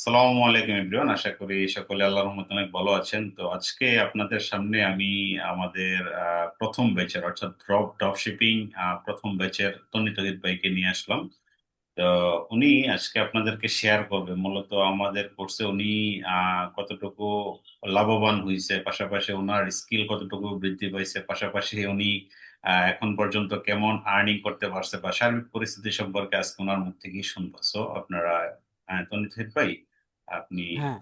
আসসালামু আলাইকুম এভরিওয়ান আশা করি সকলে আল্লাহর রহমতে অনেক ভালো আছেন। তো আজকে আপনাদের সামনে আমি আমাদের প্রথম ব্যাচের অর্থাৎ ড্রপ ড্রপ শিপিং প্রথম ব্যাচের তন্নি তহিদ ভাইকে নিয়ে আসলাম। তো উনি আজকে আপনাদেরকে শেয়ার করবে। মূলত আমাদের কোর্সে উনি কতটুকু লাভবান হয়েছে পাশাপাশি ওনার স্কিল কতটুকু বৃদ্ধি পাইছে, পাশাপাশি উনি এখন পর্যন্ত কেমন আর্নিং করতে পারছে বা সার্বিক পরিস্থিতি সম্পর্কে আজকে ওনার মুখ থেকেই শুনব। সো আপনারা তহিদ ভাই আপনি হ্যাঁ।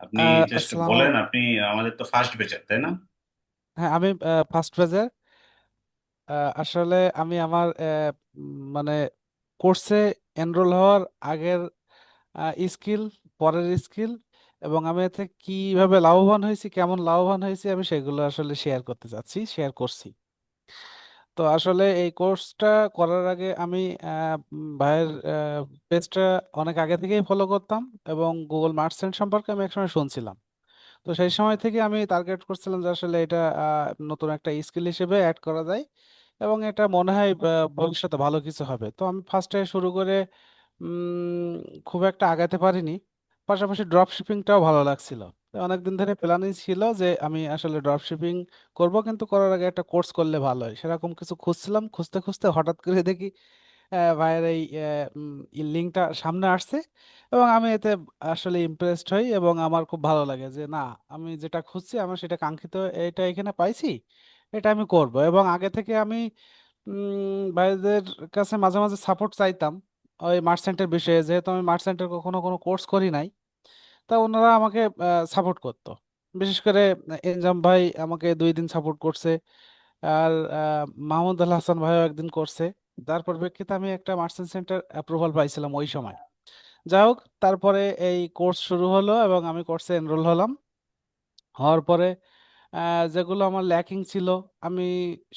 আপনি আহ, জাস্ট আসসালাম বলেন আপনি আমাদের তো ফার্স্ট ব্যাচের তাই না? হ্যাঁ আমি ফার্স্ট পেজের আসলে আমি আমার আহ, উম, মানে কোর্সে এনরোল হওয়ার আগের স্কিল পরের স্কিল এবং আমি এতে কীভাবে লাভবান হয়েছি কেমন লাভবান হয়েছি আমি সেগুলো আসলে শেয়ার করতে চাচ্ছি শেয়ার করছি। তো আসলে এই কোর্সটা করার আগে আমি ভাইয়ের পেজটা অনেক আগে থেকেই ফলো করতাম এবং গুগল মার্চেন্ট সম্পর্কে আমি একসময় শুনছিলাম। তো সেই সময় থেকে আমি টার্গেট করছিলাম যে আসলে এটা নতুন একটা স্কিল হিসেবে অ্যাড করা যায় এবং এটা মনে হয় ভবিষ্যতে ভালো কিছু হবে। তো আমি ফার্স্টে শুরু করে খুব একটা আগাতে পারিনি। পাশাপাশি ড্রপ শিপিংটাও ভালো লাগছিল। অনেকদিন ধরে প্ল্যানিং ছিল যে আমি আসলে ড্রপ শিপিং করব, কিন্তু করার আগে একটা কোর্স করলে ভালো হয়। সেরকম কিছু খুঁজছিলাম, খুঁজতে খুঁজতে হঠাৎ করে দেখি ভাইয়ের এই লিঙ্কটা সামনে আসছে এবং আমি এতে আসলে ইমপ্রেসড হই এবং আমার খুব ভালো লাগে যে, না, আমি যেটা খুঁজছি, আমার সেটা কাঙ্ক্ষিত, এটা এখানে পাইছি, এটা আমি করব। এবং আগে থেকে আমি ভাইদের কাছে মাঝে মাঝে সাপোর্ট চাইতাম ওই মার্চেন্টের বিষয়ে। যেহেতু আমি মার্চেন্টের কখনো কোনো কোর্স করি নাই তা ওনারা আমাকে সাপোর্ট করতো। বিশেষ করে এনজাম ভাই আমাকে দুই দিন সাপোর্ট করছে। আর মাহমুদ আল হাসান ভাইও একদিন করছে। যার পরিপ্রেক্ষিতে আমি একটা মার্চেন্ট সেন্টার অ্যাপ্রুভাল পাইছিলাম ওই সময়। যাই হোক, তারপরে এই কোর্স শুরু হলো এবং আমি কোর্সে এনরোল হলাম। হওয়ার পরে যেগুলো আমার ল্যাকিং ছিল, আমি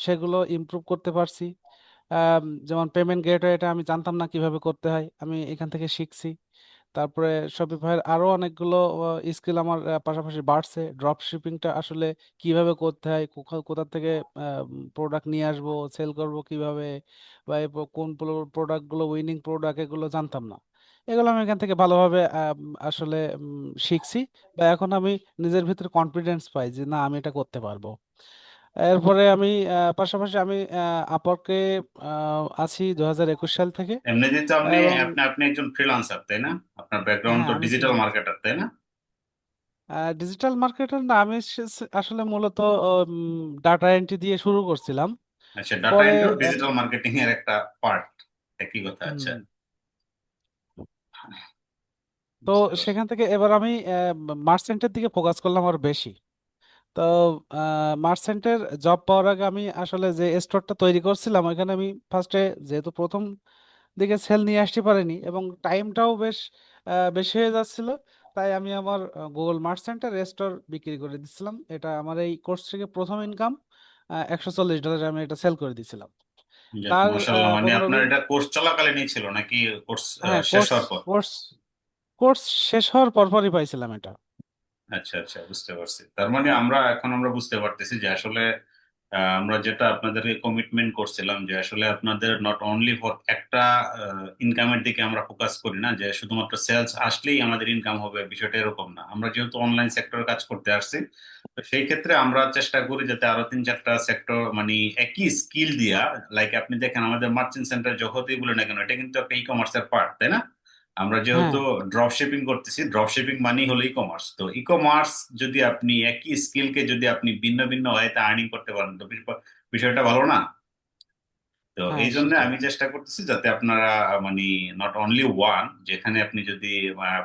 সেগুলো ইমপ্রুভ করতে পারছি। যেমন পেমেন্ট গেটওয়ে এটা আমি জানতাম না কীভাবে করতে হয়। আমি এখান থেকে শিখছি। তারপরে শপিফাইয়ের আরও অনেকগুলো স্কিল আমার পাশাপাশি বাড়ছে। ড্রপ শিপিংটা আসলে কীভাবে করতে হয়, কোথা থেকে প্রোডাক্ট নিয়ে আসব সেল করব কীভাবে, বা কোন প্রোডাক্টগুলো উইনিং প্রোডাক্ট এগুলো জানতাম না। এগুলো আমি এখান থেকে ভালোভাবে আসলে শিখছি। বা এখন আমি নিজের ভিতরে কনফিডেন্স পাই যে, না, আমি এটা করতে পারব। এরপরে আমি আহ, পাশাপাশি আমি আপওয়ার্কে আছি দু হাজার একুশ সাল থেকে। এমনিতে তো আপনি এবং আপনি আপনি একজন ফ্রিল্যান্সার তাই না? আপনার ব্যাকগ্রাউন্ড হ্যাঁ তো আমি ডিজিটাল মার্কেটার তাই না? ডিজিটাল মার্কেটার না আমি সে- আসলে মূলত ডাটা এন্ট্রি দিয়ে শুরু করছিলাম। আচ্ছা ডাটা পরে এন্ট্রি ডিজিটাল মার্কেটিং এর একটা পার্ট একই কথা আচ্ছা। হুম, তো বুঝতে পারছি। সেখান থেকে এবার আমি মার্চেন্টের দিকে ফোকাস করলাম আর বেশি। তো মার্চেন্টের জব পাওয়ার আগে আমি আসলে যে স্টোরটা তৈরি করছিলাম ওইখানে আমি ফার্স্টে যেহেতু প্রথম দিকে সেল নিয়ে আসতে পারিনি এবং টাইমটাও বেশ আহ, বেশি হয়ে যাচ্ছিল তাই আমি আমার গুগল মার্চেন্টের স্টোর বিক্রি করে দিচ্ছিলাম এটা আমার এই কোর্স থেকে প্রথম ইনকাম একশো চল্লিশ ডলারে আমি এটা সেল করে দিয়েছিলাম যাক তার মাশাআল্লাহ মানে পনেরো আপনার দিন এটা কোর্স চলাকালীনই ছিল নাকি কোর্স হ্যাঁ শেষ কোর্স হওয়ার পর? কোর্স কোর্স শেষ হওয়ার পরপরই পাইছিলাম এটা। আচ্ছা আচ্ছা বুঝতে পারছি। তার মানে আমরা এখন আমরা বুঝতে পারতেছি যে আসলে আমরা যেটা আপনাদেরকে কমিটমেন্ট করছিলাম যে আসলে আপনাদের নট অনলি ফর একটা ইনকামের দিকে আমরা ফোকাস করি না, যে শুধুমাত্র সেলস আসলেই আমাদের ইনকাম হবে, বিষয়টা এরকম না। আমরা যেহেতু অনলাইন সেক্টরে কাজ করতে আসছি, তো সেই ক্ষেত্রে আমরা চেষ্টা করি যাতে আরও তিন চারটা সেক্টর মানে একই স্কিল দিয়া লাইক আপনি দেখেন আমাদের মার্চেন্ট সেন্টার যতই বলে না কেন, এটা কিন্তু একটা ই কমার্সের পার্ট তাই না? আমরা যেহেতু হ্যাঁ। ড্রপ শিপিং করতেছি ড্রপ শিপিং মানেই হলো ই কমার্স তো ই কমার্স যদি আপনি একই স্কিলকে যদি আপনি ভিন্ন ভিন্ন ওয়েতে আর্নিং করতে পারেন তো বিষয়টা ভালো না। তো হ্যাঁ এই জন্য আমি চেষ্টা করতেছি যাতে আপনারা মানে নট অনলি ওয়ান যেখানে আপনি যদি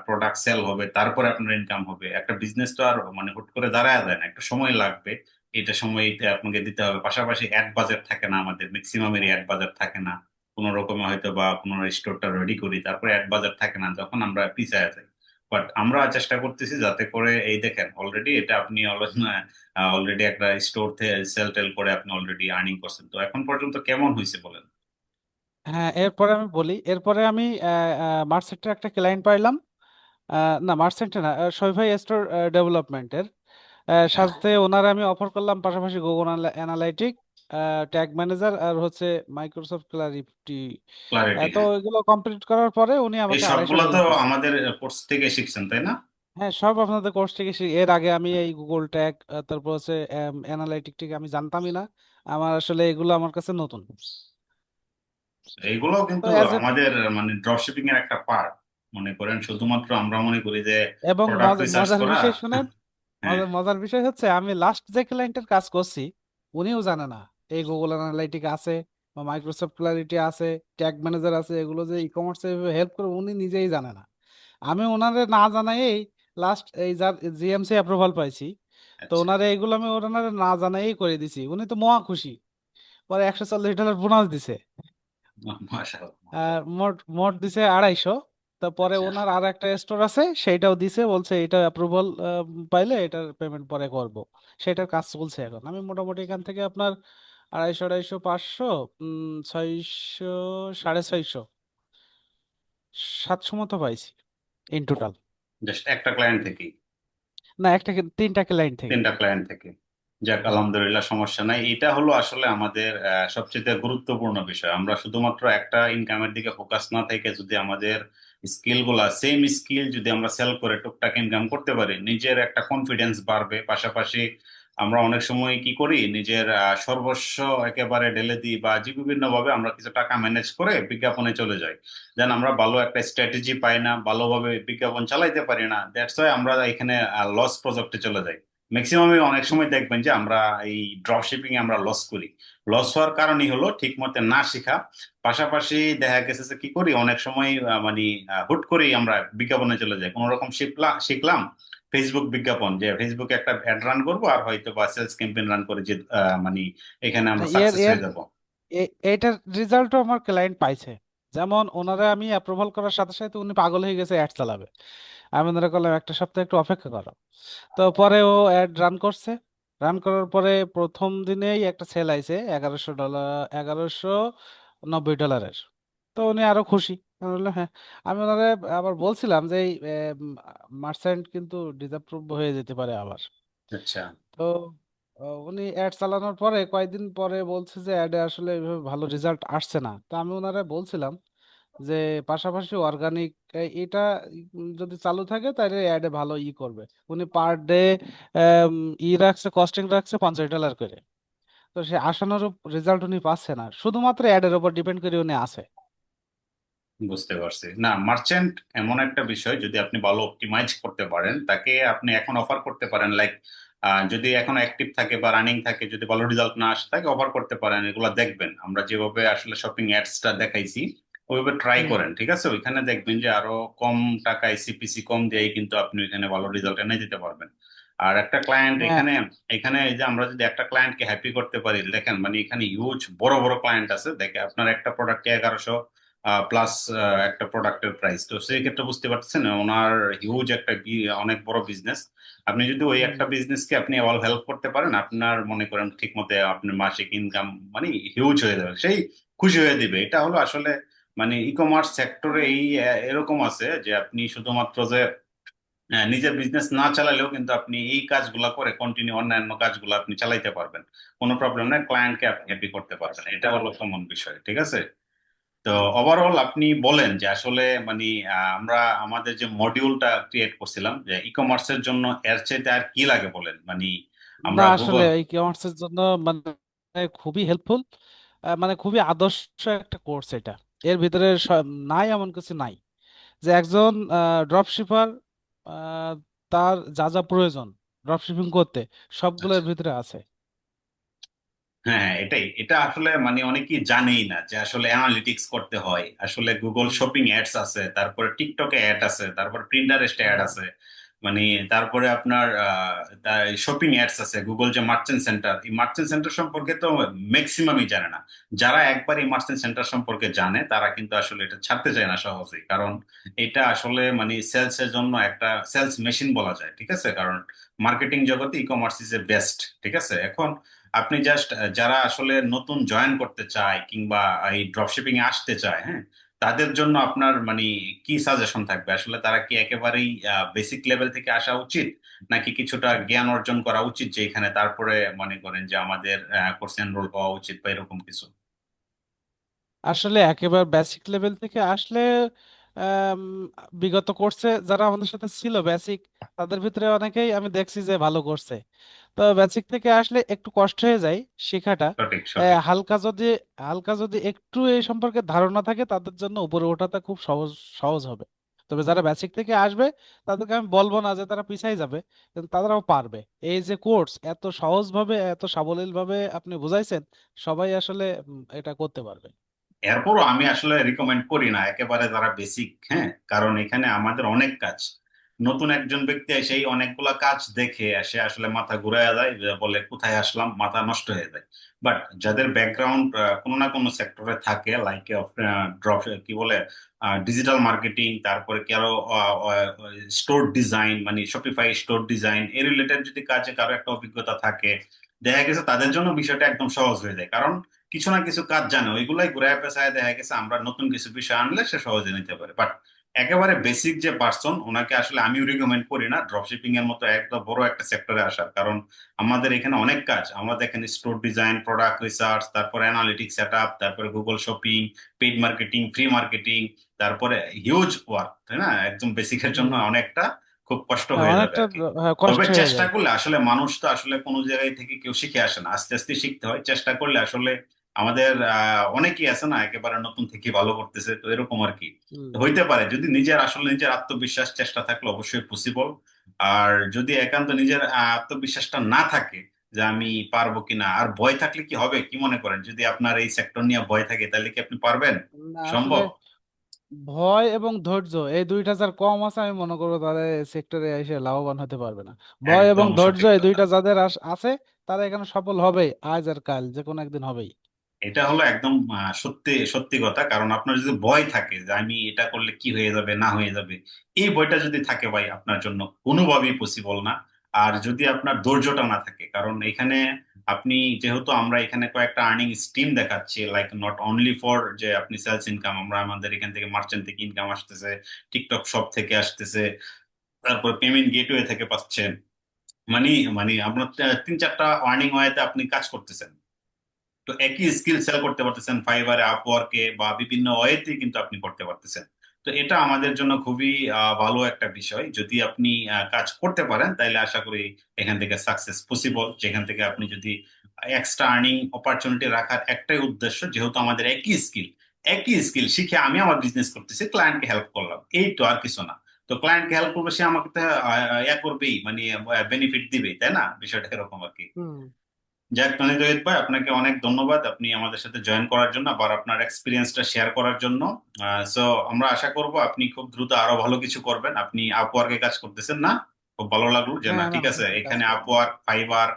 প্রোডাক্ট সেল হবে তারপরে আপনার ইনকাম হবে। একটা বিজনেস তো আর মানে হুট করে দাঁড়ায় যায় না। একটা সময় লাগবে। এটা সময়তে আপনাকে দিতে হবে। পাশাপাশি অ্যাড বাজেট থাকে না আমাদের। ম্যাক্সিমামেরই অ্যাড বাজার থাকে না। কোনো রকমে হয়তো বা কোনো স্টোরটা রেডি করি তারপরে অ্যাড বাজার থাকে না যখন আমরা পিছায় যাই। বাট আমরা চেষ্টা করতেছি যাতে করে এই দেখেন অলরেডি এটা আপনি অলরেডি একটা স্টোর থেকে সেল টেল করে আপনি অলরেডি আর্নিং করছেন। তো এখন পর্যন্ত কেমন হয়েছে বলেন? হ্যাঁ এরপরে আমি বলি এরপরে আমি মার্চেন্টের একটা ক্লায়েন্ট পাইলাম। না মার্চেন্টে না শৈভাই স্টোর ডেভেলপমেন্টের হ্যাঁ সাথে ওনারা আমি অফার করলাম পাশাপাশি গুগল অ্যানালাইটিক ট্যাগ ম্যানেজার আর হচ্ছে মাইক্রোসফট ক্লারিটি ক্লারিটি তো হ্যাঁ। এগুলো কমপ্লিট করার পরে উনি এই আমাকে আড়াইশো সবগুলো তো ডলার দিচ্ছে আমাদের কোর্স থেকে শিখছেন তাই না? হ্যাঁ সব আপনাদের কোর্স থেকে শি- এর আগে আমি এই গুগল ট্যাগ তারপর হচ্ছে অ্যানালাইটিক টিক আমি জানতামই না। আমার আসলে এগুলো আমার কাছে নতুন। এইগুলো তো কিন্তু অ্যাজ এ আমাদের মানে ড্রপশিপিং এর একটা পার্ট মনে করেন। শুধুমাত্র আমরা মনে করি যে এবং প্রোডাক্ট মজা- রিসার্চ মজার করা বিষয় শুনেন হ্যাঁ। মজার মজার বিষয় হচ্ছে আমি লাস্ট যে ক্লায়েন্টের কাজ করছি উনিও জানে না। এই গুগল অ্যানালাইটিক আছে বা মাইক্রোসফট ক্লারিটি আছে ট্যাগ ম্যানেজার আছে এগুলো যে ই কমার্সে হেল্প করে উনি নিজেই জানে না। আমি ওনারে না জানাই লাস্ট এই যার জিএমসি অ্যাপ্রুভাল পাইছি। তো আচ্ছা। ওনারে এইগুলো আমি ওনারে না জানাই করে দিছি। উনি তো মহা খুশি। পরে একশো চল্লিশ ডলার বোনাস দিছে। আর মোট মোট দিছে আড়াইশো। তারপরে আচ্ছা। ওনার আর একটা স্টোর আছে সেইটাও দিছে বলছে এটা অ্যাপ্রুভাল পাইলে এটার পেমেন্ট পরে করব। সেটার কাজ চলছে এখন। আমি মোটামুটি এখান থেকে আপনার আড়াইশো আড়াইশো পাঁচশো উম ছয়শো সাড়ে ছয়শো। সাতশো মতো পাইছি ইন টোটাল জাস্ট একটা ক্লায়েন্ট থেকেই? না একটা তিনটা ক্লায়েন্ট থেকে। তিনটা ক্লায়েন্ট থেকে। যাক আলহামদুলিল্লাহ সমস্যা নাই। এটা হলো আসলে আমাদের সবচেয়ে গুরুত্বপূর্ণ বিষয়। আমরা শুধুমাত্র একটা ইনকামের দিকে ফোকাস না থেকে যদি আমাদের স্কিলগুলা সেম স্কিল যদি আমরা সেল করে টুকটাক ইনকাম করতে পারি নিজের একটা কনফিডেন্স বাড়বে। পাশাপাশি আমরা অনেক সময় কি করি, নিজের সর্বস্ব একেবারে ঢেলে দিই বা যে বিভিন্ন ভাবে আমরা কিছু টাকা ম্যানেজ করে বিজ্ঞাপনে চলে যাই। দেন আমরা ভালো একটা স্ট্র্যাটেজি পাই না, ভালোভাবে বিজ্ঞাপন চালাইতে পারি না। দ্যাটস ওয়াই আমরা এখানে লস প্রজেক্টে চলে যাই। ম্যাক্সিমামে অনেক সময় দেখবেন যে আমরা এই ড্রপ শিপিং আমরা লস করি। লস হওয়ার কারণই হলো ঠিক মতো না শেখা। পাশাপাশি দেখা গেছে যে কি করি, অনেক সময় মানে হুট করেই আমরা বিজ্ঞাপনে চলে যাই। কোন রকম শিখলাম ফেসবুক বিজ্ঞাপন যে ফেসবুকে একটা অ্যাড রান করব আর হয়তো বা সেলস ক্যাম্পেইন রান করে যে মানে এখানে আমরা সাকসেস হয়ে যাব। এ- এইটার রেজাল্টও আমার ক্লায়েন্ট পাইছে। যেমন ওনারে আমি অ্যাপ্রুভাল করার সাথে সাথে উনি পাগল হয়ে গেছে অ্যাড চালাবে। আমি ওনারে বললাম একটা সপ্তাহ একটু অপেক্ষা করো। তো পরে ও অ্যাড রান করছে। রান করার পরে প্রথম দিনেই একটা সেল আইছে এগারোশো ডলার এগারোশো নব্বই ডলারের। তো উনি আরও খুশি। আমি বললাম হ্যাঁ। আমি ওনারে আবার বলছিলাম যে এই মার্চেন্ট কিন্তু ডিসঅ্যাপ্রুভ হয়ে যেতে পারে আবার। আচ্ছা। তো উনি অ্যাড চালানোর পরে কয়েকদিন পরে বলছে যে অ্যাডে আসলে এভাবে ভালো রেজাল্ট আসছে না। তো আমি ওনারা বলছিলাম যে পাশাপাশি অর্গানিক এটা যদি চালু থাকে তাহলে অ্যাডে ভালো ই করবে। উনি পার ডে ই রাখছে কস্টিং রাখছে পঞ্চাশ ডলার করে। তো সে আশানুরূপ রেজাল্ট উনি পাচ্ছে না। শুধুমাত্র অ্যাডের উপর ডিপেন্ড করে উনি আছে। বুঝতে পারছি। না মার্চেন্ট এমন একটা বিষয় যদি আপনি ভালো অপটিমাইজ করতে পারেন তাকে আপনি এখন অফার করতে পারেন লাইক যদি এখন অ্যাক্টিভ থাকে বা রানিং থাকে যদি ভালো রেজাল্ট না আসে তাকে অফার করতে পারেন এগুলো দেখবেন। আমরা যেভাবে আসলে শপিং অ্যাডসটা দেখাইছি ওইভাবে ট্রাই করেন ঠিক আছে? ওইখানে দেখবেন যে আরও কম টাকায় সিপিসি কম দিয়েই কিন্তু আপনি ওইখানে ভালো রেজাল্ট এনে দিতে পারবেন। আর একটা ক্লায়েন্ট হ্যাঁ। এখানে এখানে এই যে আমরা যদি একটা ক্লায়েন্টকে হ্যাপি করতে পারি দেখেন মানে এখানে হিউজ বড় বড় ক্লায়েন্ট আছে দেখে আপনার একটা প্রোডাক্টে এগারোশো প্লাস একটা প্রোডাক্টের প্রাইস তো সেই ক্ষেত্রে বুঝতে পারছেন ওনার হিউজ একটা অনেক বড় বিজনেস আপনি যদি ওই একটা বিজনেসকে আপনি অল হেল্প করতে পারেন আপনার মনে করেন ঠিক মতো আপনার মাসিক ইনকাম মানে হিউজ হয়ে যাবে সেই খুশি হয়ে দিবে। এটা হলো আসলে মানে ই কমার্স সেক্টরে এই এরকম আছে যে আপনি শুধুমাত্র যে নিজের বিজনেস না চালালেও কিন্তু আপনি এই কাজগুলা করে কন্টিনিউ অন্যান্য কাজগুলো আপনি চালাইতে পারবেন। কোনো প্রবলেম নাই ক্লায়েন্টকে আপনি হ্যাপি করতে পারবেন। এটা হলো কমন বিষয় ঠিক আছে? তো ওভারঅল আপনি বলেন যে আসলে মানে আমরা আমাদের যে মডিউলটা ক্রিয়েট করছিলাম যে ই কমার্সের জন্য এর চাইতে আর কি লাগে বলেন? মানে আমরা আসলে এই কমার্সের জন্য মানে খুবই হেল্পফুল মানে খুবই আদর্শ একটা কোর্স এটা। এর ভিতরে নাই এমন কিছু নাই। যে একজন ড্রপ শিপার তার যা যা প্রয়োজন ড্রপ শিপিং করতে সবগুলো আচ্ছা। এর ভিতরে আছে। হ্যাঁ হ্যাঁ, এটাই। এটা আসলে মানে অনেকেই জানেই না যে আসলে অ্যানালিটিক্স করতে হয়। আসলে গুগল শপিং অ্যাডস আছে তারপরে টিকটকে অ্যাড আছে তারপর প্রিন্টারেস্টে অ্যাড আছে। মানে তারপরে আপনার শপিং অ্যাডস আছে গুগল যে মার্চেন্ট সেন্টার এই মার্চেন্ট সেন্টার সম্পর্কে তো ম্যাক্সিমামই জানে না। যারা একবার এই মার্চেন্ট সেন্টার সম্পর্কে জানে তারা কিন্তু আসলে এটা ছাড়তে চায় না সহজেই। কারণ এটা আসলে মানে সেলস এর জন্য একটা সেলস মেশিন বলা যায় ঠিক আছে? কারণ মার্কেটিং জগতে e commerce is a best ঠিক আছে? এখন আপনি জাস্ট যারা আসলে নতুন জয়েন করতে চায় কিংবা এই ড্রপশিপিং এ আসতে চায় হ্যাঁ তাদের জন্য আপনার মানে কি সাজেশন থাকবে? আসলে তারা কি একেবারেই বেসিক লেভেল থেকে আসা উচিত? নাকি কিছুটা জ্ঞান অর্জন করা উচিত যে এখানে তারপরে মনে করেন যে আমাদের কোর্স এনরোল হওয়া উচিত বা এরকম কিছু? আসলে একেবারে বেসিক লেভেল থেকে আসলে বিগত কোর্সে যারা আমাদের সাথে ছিল বেসিক তাদের ভিতরে অনেকেই আমি দেখছি যে ভালো করছে। তো বেসিক থেকে আসলে একটু কষ্ট হয়ে যায় শেখাটা। সঠিক সঠিক। হালকা যদি হালকা যদি একটু এই সম্পর্কে ধারণা থাকে তাদের জন্য উপরে ওঠাটা খুব সহজ সহজ হবে। তবে যারা বেসিক থেকে আসবে তাদেরকে আমি বলব না যে তারা পিছাই যাবে কিন্তু তারাও পারবে। এই যে কোর্স এত সহজভাবে এত সাবলীল ভাবে আপনি বুঝাইছেন সবাই আসলে উম, এটা করতে পারবে। এরপরও আমি আসলে রিকমেন্ড করি না, একেবারে যারা বেসিক হ্যাঁ? কারণ এখানে আমাদের অনেক কাজ। নতুন একজন ব্যক্তি এসে এই অনেকগুলা কাজ দেখে সে আসলে মাথা ঘুরায় যায় বলে, কোথায় আসলাম? মাথা নষ্ট হয়ে যায়। বাট যাদের ব্যাকগ্রাউন্ড কোনো না কোনো সেক্টরে থাকে লাইক ড্রপ কি বলে ডিজিটাল মার্কেটিং তারপরে কি আরও স্টোর ডিজাইন মানে শপিফাই স্টোর ডিজাইন এ রিলেটেড যদি কাজে কারও একটা অভিজ্ঞতা থাকে, দেখা গেছে তাদের জন্য বিষয়টা একদম সহজ হয়ে যায়। কারণ কিছু না কিছু কাজ জানে ওইগুলাই ঘুরায় পেঁচায় দেখা গেছে আমরা নতুন কিছু বিষয় আনলে সে সহজে নিতে পারে। বাট একেবারে বেসিক যে পার্সন ওনাকে আসলে আমিও রিকমেন্ড করি না ড্রপশিপিং এর মতো একটা বড় একটা সেক্টরে আসার। কারণ আমাদের এখানে অনেক কাজ। আমাদের এখানে স্টোর ডিজাইন প্রোডাক্ট রিসার্চ তারপরে অ্যানালিটিক্স সেট আপ তারপরে Google shopping paid marketing free marketing তারপরে হিউজ ওয়ার্ক তাই না? একদম বেসিকের জন্য অনেকটা খুব কষ্ট হ্যাঁ, হয়ে যাবে হ্যাঁ, তবে চেষ্টা করলে আসলে মানুষ তো আসলে কোনো জায়গায় থেকে কেউ শিখে আসে না। আস্তে আস্তে শিখতে হয় চেষ্টা করলে আসলে আমাদের আহ অনেকেই আছে না একেবারে নতুন থেকে ভালো করতেছে তো এরকম আর কি। হইতে পারে যদি নিজের আসলে নিজের আত্মবিশ্বাস চেষ্টা থাকলে অবশ্যই পসিবল আর যদি একান্ত নিজের আত্মবিশ্বাসটা না থাকে যে আমি পারব কিনা আর ভয় থাকলে কি হবে কি মনে করেন? যদি আপনার এই সেক্টর নিয়ে ভয় থাকে তাহলে কি আপনি পারবেন? সম্ভব? ভয় এবং ধৈর্য এই দুইটা যার কম আছে আমি মনে করব তাদের সেক্টরে এসে লাভবান হতে পারবে না। ভয় এবং একদম ধৈর্য সঠিক এই কথা। দুইটা যাদের আস- আছে তারা এখানে সফল হবে আজ আর কাল যে কোনো একদিন হবেই। এটা হলো একদম সত্যি সত্যি কথা। কারণ আপনার যদি ভয় থাকে যে আমি এটা করলে কি হয়ে যাবে, না হয়ে যাবে, এই ভয়টা যদি থাকে ভাই আপনার জন্য, কোনোভাবেই পসিবল না। আর যদি আপনার ধৈর্যটা না থাকে, কারণ এখানে আপনি যেহেতু আমরা এখানে কয়েকটা আর্নিং স্ট্রিম দেখাচ্ছি লাইক নট অনলি ফর যে আপনি সেলস ইনকাম আমরা আমাদের এখান থেকে মার্চেন্ট থেকে ইনকাম আসতেছে টিকটক শপ থেকে আসতেছে, তারপর পেমেন্ট গেটওয়ে থেকে পাচ্ছেন। মানে মানে আপনার তিন, চারটা আর্নিং ওয়েতে আপনি কাজ করতেছেন। তো একই স্কিল সেল করতে পারতেছেন ফাইবারে আপওয়ার্কে বা বিভিন্ন ওয়েতে কিন্তু আপনি করতে পারতেছেন। তো এটা আমাদের জন্য খুবই ভালো একটা বিষয়। যদি আপনি কাজ করতে পারেন তাহলে আশা করি এখান থেকে সাকসেস পসিবল যেখান থেকে আপনি যদি এক্সট্রা আর্নিং অপরচুনিটি রাখার একটাই উদ্দেশ্য, যেহেতু আমাদের একই স্কিল একই স্কিল শিখে আমি আমার বিজনেস করতেছি ক্লায়েন্টকে হেল্প করলাম। এই তো আর কিছু না। তো ক্লায়েন্টকে হেল্প করবে, সে আমাকে ইয়া করবেই মানে বেনিফিট দিবেই, তাই না? বিষয়টা এরকম আর কি। যাক টনি রোহিত ভাই আপনাকে অনেক ধন্যবাদ। আপনি আমাদের সাথে জয়েন করার জন্য আবার আপনার এক্সপিরিয়েন্সটা শেয়ার করার জন্য। সো আমরা আশা করব আপনি খুব দ্রুত আরও ভালো কিছু করবেন। আপনি আপওয়ার্কে কাজ করতেছেন না? খুব ভালো লাগল যে না হ্যাঁ ঠিক আছে এখানে করব আপওয়ার্ক ফাইবার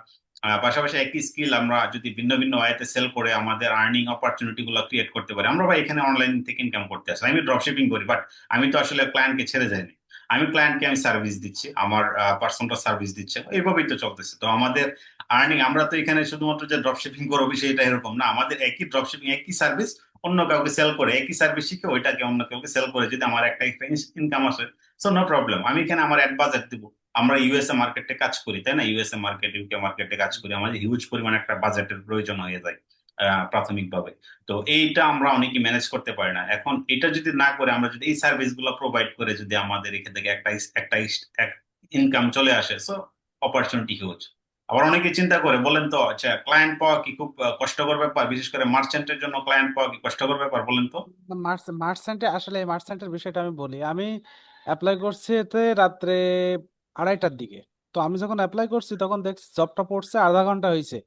পাশাপাশি একই স্কিল আমরা যদি ভিন্ন ভিন্ন ওয়েতে সেল করে আমাদের আর্নিং অপরচুনিটি গুলো ক্রিয়েট করতে পারি। আমরা ভাই এখানে অনলাইন থেকে ইনকাম করতে আসি। আমি ড্রপ শিপিং করি বাট আমি তো আসলে ক্লায়েন্টকে ছেড়ে যাইনি। আমি ক্লায়েন্টকে আমি সার্ভিস দিচ্ছি আমার পার্সনটা সার্ভিস দিচ্ছে। এইভাবেই তো চলতেছে। তো আমাদের আর্নিং, আমরা তো এখানে শুধুমাত্র যে ড্রপ শিপিং করব সেটা এরকম না, আমাদের একই ড্রপ শিপিং একই সার্ভিস অন্য কাউকে সেল করে, একই সার্ভিস শিখে ওইটাকে অন্য কাউকে সেল করে যদি আমার একটা ইনকাম আসে সো নো প্রবলেম আমি এখানে আমার অ্যাড বাজেট দিব। আমরা ইউএসএ মার্কেটে কাজ করি, তাই না? ইউএসএ মার্কেট ইউকে মার্কেটে কাজ করি। আমাদের হিউজ পরিমাণ একটা বাজেটের প্রয়োজন হয়ে যায় প্রাথমিকভাবে। তো এইটা আমরা অনেকে ম্যানেজ করতে পারি না। এখন এটা যদি না করে, আমরা যদি এই সার্ভিসগুলো প্রোভাইড করে যদি আমাদের এখান থেকে একটা একটা ইনকাম চলে আসে সো অপরচুনিটি হিউজ আবার অনেকে চিন্তা করে বলেন তো আচ্ছা ক্লায়েন্ট পাওয়া কি খুব কষ্টকর ব্যাপার? বিশেষ করে মার্চেন্টের জন্য ক্লায়েন্ট পাওয়া কি কষ্টকর ব্যাপার বলেন তো? মার্চ মার্চেন্টে আসলে এই মার্চেন্টের বিষয়টা আমি বলি। আমি অ্যাপ্লাই করছি এতে রাত্রে আড়াইটার দিকে। তো আমি যখন অ্যাপ্লাই করছি তখন দেখছি জবটা পড়ছে আধা ঘণ্টা হয়েছে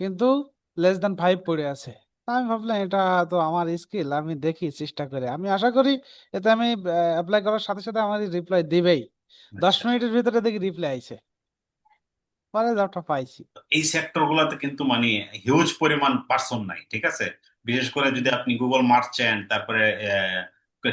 কিন্তু লেস দ্যান ফাইভ পড়ে আছে। আমি ভাবলাম এটা তো আমার স্কিল আমি দেখি চেষ্টা করে। আমি আশা করি এতে আমি অ্যাপ্লাই করার সাথে সাথে আমার রিপ্লাই দিবেই। দশ আচ্ছা মিনিটের ভিতরে দেখি রিপ্লাই আইছে। জবটা পাইছি। এই সেক্টর গুলাতে কিন্তু মানে হিউজ পরিমাণ পার্সন নাই, ঠিক আছে? বিশেষ করে যদি আপনি গুগল মার্চেন্ট তারপরে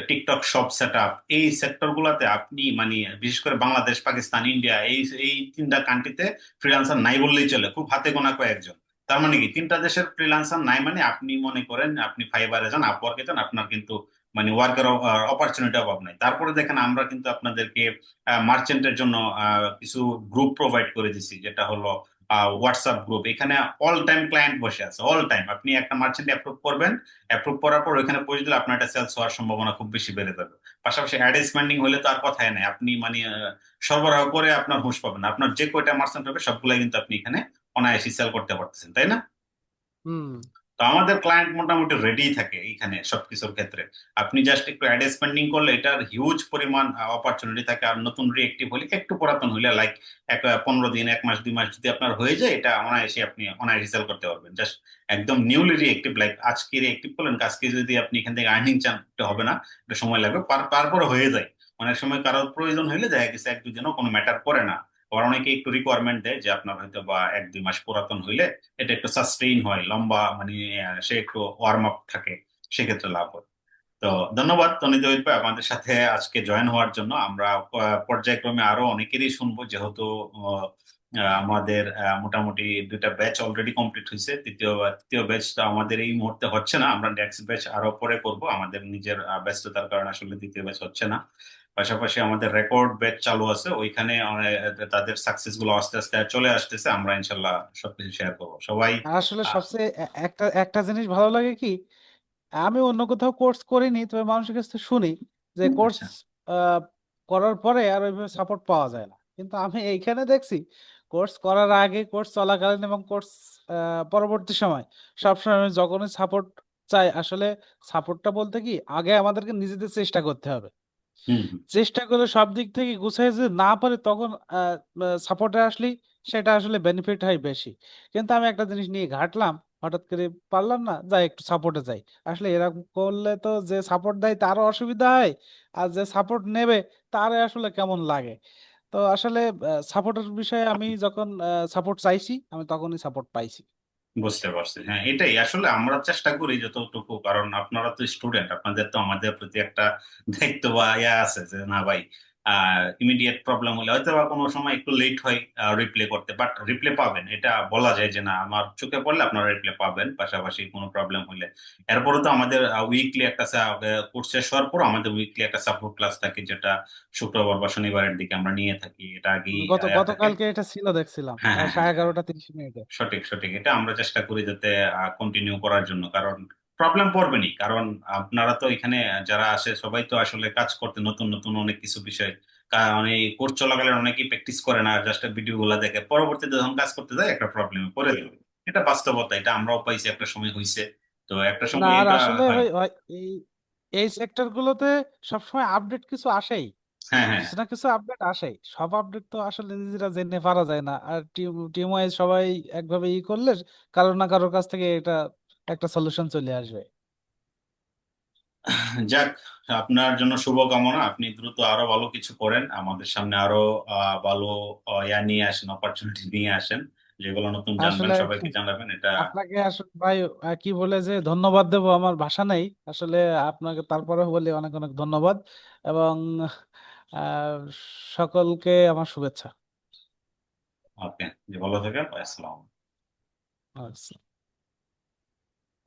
টিকটক শপ সেট আপ এই সেক্টর গুলাতে আপনি মানে বিশেষ করে বাংলাদেশ, পাকিস্তান ইন্ডিয়া এই এই তিনটা কান্ট্রিতে ফ্রিল্যান্সার নাই বললেই চলে, খুব হাতে গোনা কয়েকজন। তার মানে কি? তিনটা দেশের ফ্রিল্যান্সার নাই মানে আপনি মনে করেন, আপনি ফাইবারে যান আপওয়ার্কে যান, আপনার কিন্তু মানে ওয়ার্কার অপরচুনিটি অভাব নাই। তারপরে দেখেন আমরা কিন্তু আপনাদেরকে মার্চেন্টের জন্য কিছু গ্রুপ প্রোভাইড করে দিছি, যেটা হলো হোয়াটসঅ্যাপ গ্রুপ এখানে অল টাইম ক্লায়েন্ট বসে আছে অল টাইম আপনি একটা মার্চেন্ট অ্যাপ্রুভ করবেন অ্যাপ্রুভ করার পর ওইখানে পৌঁছে দিলে আপনার একটা সেলস হওয়ার সম্ভাবনা খুব বেশি বেড়ে যাবে। পাশাপাশি অ্যাড স্পেন্ডিং হলে তো আর কথাই নাই। আপনি মানে সরবরাহ করে আপনার হুঁশ পাবেন। আপনার যে কয়টা মার্চেন্ট হবে, সবগুলাই কিন্তু আপনি এখানে অনায়াসি সেল করতে পারতেছেন, তাই না? হুম। তো আমাদের ক্লায়েন্ট মোটামুটি রেডি থাকে এখানে সবকিছুর ক্ষেত্রে। আপনি জাস্ট একটু অ্যাড স্পেন্ডিং করলে এটার হিউজ পরিমাণ অপরচুনিটি থাকে। আর নতুন রিএক্টিভ হলে একটু পুরাতন হলে লাইক এক পনেরো দিন, এক মাস, দুই মাস যদি আপনার হয়ে যায়, এটা অনায়াসে আপনি অনায়াসে সেল করতে পারবেন। জাস্ট একদম নিউলি রিএক্টিভ লাইক আজকে রিএক্টিভ করলেন, আজকে যদি আপনি এখান থেকে আর্নিং চান এটা হবে না। এটা সময় লাগবে। পার- তারপরে হয়ে যায়। অনেক সময় কারোর প্রয়োজন হলে দেখা গেছে এক দুদিনও কোনো ম্যাটার করে না। আবার অনেকে একটু রিকোয়ারমেন্ট দেয় যে আপনার হয়তো বা এক, দুই মাস পুরাতন হইলে এটা একটু সাস্টেইন হয়, লম্বা মানে সে একটু ওয়ার্ম আপ থাকে, সেক্ষেত্রে লাভ হয়। তো ধন্যবাদ তনি ভাই আমাদের সাথে আজকে জয়েন হওয়ার জন্য। আমরা পর্যায়ক্রমে আরও অনেকেরই শুনব, যেহেতু আমাদের মোটামুটি দুইটা ব্যাচ অলরেডি কমপ্লিট হয়েছে তৃতীয় তৃতীয় ব্যাচটা আমাদের এই মুহূর্তে হচ্ছে না। আমরা নেক্সট ব্যাচ আরও পরে করব। আমাদের নিজের ব্যস্ততার কারণে আসলে দ্বিতীয় ব্যাচ হচ্ছে না। পাশাপাশি আমাদের রেকর্ড ব্যাচ চালু আছে ওইখানে তাদের সাকসেসগুলো আস্তে আস্তে চলে আসতেছে আমরা ইনশাল্লাহ সবকিছু শেয়ার করব। সবাই আসলে সবচেয়ে একটা একটা জিনিস ভালো লাগে কি আমি অন্য কোথাও কোর্স করিনি তবে মানুষের কাছ থেকে শুনি যে কোর্স আচ্ছা। করার পরে আর ওইভাবে সাপোর্ট পাওয়া যায় না। কিন্তু আমি এইখানে দেখছি কোর্স করার আগে কোর্স চলাকালীন এবং কোর্স পরবর্তী সময় সবসময় আমি যখনই সাপোর্ট চাই আসলে সাপোর্টটা বলতে কি আগে আমাদেরকে নিজেদের চেষ্টা করতে হবে। চেষ্টা করে সব দিক থেকে গুছাই যদি না পারে তখন সাপোর্টে আসলেই সেটা আসলে বেনিফিট হয় বেশি। কিন্তু আমি একটা জিনিস নিয়ে ঘাটলাম, হঠাৎ করে পারলাম না, যাই একটু সাপোর্টে যাই। আসলে এরকম করলে তো যে সাপোর্ট দেয় তারও অসুবিধা হয়, আর যে সাপোর্ট নেবে তার আসলে কেমন লাগে? তো আসলে সাপোর্টের বিষয়ে আমি যখন সাপোর্ট চাইছি, আমি তখনই সাপোর্ট পাইছি। বুঝতে পারছি। হ্যাঁ এটাই। আসলে আমরা চেষ্টা করি যতটুকু, কারণ আপনারা তো স্টুডেন্ট আপনাদের তো আমাদের প্রতি একটা দায়িত্ব বা ইয়া আছে যে, না ভাই ইমিডিয়েট প্রবলেম হলে হয়তো বা কোনো সময় একটু লেট হয় রিপ্লে করতে বাট রিপ্লে পাবেন। এটা বলা যায় যে না আমার চোখে পড়লে আপনারা রিপ্লে পাবেন পাশাপাশি কোনো প্রবলেম হলে। এরপরে তো আমাদের উইকলি একটা কোর্স শেষ হওয়ার পর আমাদের উইকলি একটা সাপোর্ট ক্লাস থাকে যেটা শুক্রবার বা শনিবারের দিকে আমরা নিয়ে থাকি। এটা আগে গত গতকালকে এটা ছিল দেখছিলাম। হ্যাঁ হ্যাঁ সাড়ে হ্যাঁ। এগারোটা তিরিশ মিনিটে। সঠিক সঠিক। এটা আমরা চেষ্টা করি যাতে কন্টিনিউ করার জন্য কারণ প্রবলেম পড়বেনি কারণ আপনারা তো এখানে যারা আসে সবাই তো আসলে কাজ করতে নতুন নতুন অনেক কিছু বিষয়। অনেক কোর্স চলাকালীন অনেকেই প্র্যাকটিস করে না জাস্ট ভিডিও গুলা দেখে। পরবর্তীতে যখন কাজ করতে যায় একটা প্রবলেমে পড়ে যাবে। এটা বাস্তবতা এটা আমরাও পাইছি একটা সময় হয়েছে তো একটা না সময় আর এটা আসলে হয়। এই এই সেক্টর গুলোতে সবসময় আপডেট কিছু আসেই। হ্যাঁ হ্যাঁ। কিছু না কিছু আপডেট আসেই। সব আপডেট তো আসলে নিজেরা জেনে পারা যায় না। আর টিম টিম ওয়াইজ সবাই একভাবে ই করলে কারোর না কারোর কাছ থেকে এটা একটা সলিউশন চলে আসবে। যাক আপনার জন্য শুভকামনা। আপনি দ্রুত আরও ভালো কিছু করেন। আমাদের সামনে আরও ভালো ইয়া নিয়ে আসেন অপরচুনিটি নিয়ে আসেন যেগুলো নতুন জানবেন আসলে সবাইকে জানাবেন এটা আপনাকে আসলে ভাই কি বলে যে ধন্যবাদ দেব আমার ভাষা নেই। আসলে আপনাকে তারপরে বলি অনেক অনেক ধন্যবাদ এবং সকলকে আমার শুভেচ্ছা। ওকে যে ভালো থাকেন আসসালাম আচ্ছা